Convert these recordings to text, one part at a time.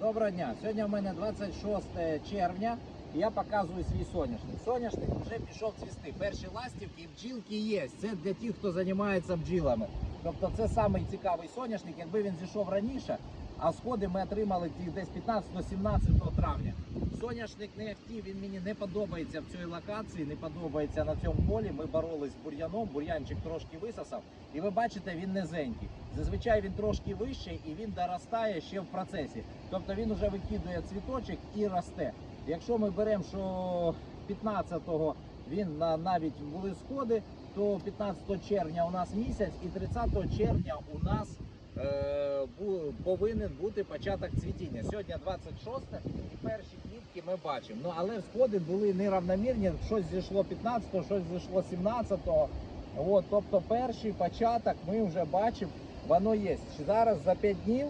Доброго дня. Сьогодні в мене 26 червня. і Я показую свій соняшник. Соняшник вже пішов цвісти. Перші ластівки і бджілки є. Це для тих, хто займається бджілами. Тобто це самий цікавий соняшник. Якби він зійшов раніше, а сходи ми отримали десь 15-17 травня. Соняшник не ахтів, він мені не подобається в цій локації, не подобається на цьому полі. Ми боролись з бур'яном, бур'янчик трошки висосав. І ви бачите, він низенький. Зазвичай він трошки вищий і він доростає ще в процесі. Тобто він вже викидує цвіточок і росте. Якщо ми беремо, що 15-го він на навіть були сходи, то 15 червня у нас місяць і 30 червня у нас повинен бути початок цвітіння. Сьогодні 26 і перші квітки ми бачимо. Ну але сходи були неравномірні. Щось зійшло 15-го, щось зійшло 17-го. От, тобто перший початок ми вже бачимо, воно є. Зараз за 5 днів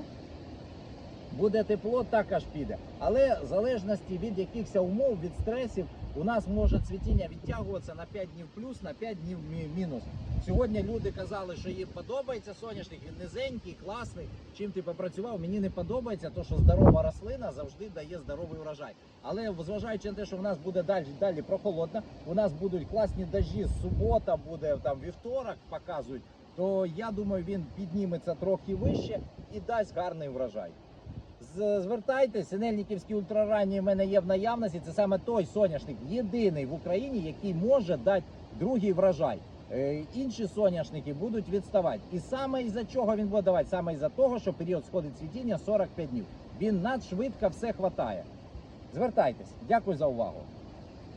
буде тепло, також піде. Але в залежності від якихось умов, від стресів, у нас може цвітіння відтягуватися на 5 днів плюс, на 5 днів мінус. Сьогодні люди казали, що їм подобається соняшник, він низенький, класний. Чим ти попрацював, мені не подобається, то що здорова рослина завжди дає здоровий урожай. Але зважаючи на те, що в нас буде далі, далі прохолодно, у нас будуть класні дажі, субота буде там вівторок, показують, то я думаю, він підніметься трохи вище і дасть гарний врожай. З- Звертайтесь, ультраранній ультраранні в мене є в наявності. Це саме той соняшник, єдиний в Україні, який може дати другий врожай. Е, Інші соняшники будуть відставати. І саме із-за чого він буде давати? Саме із-за того, що період сходить цвітіння 45 днів. Він надшвидко все хватає. Звертайтесь. Дякую за увагу.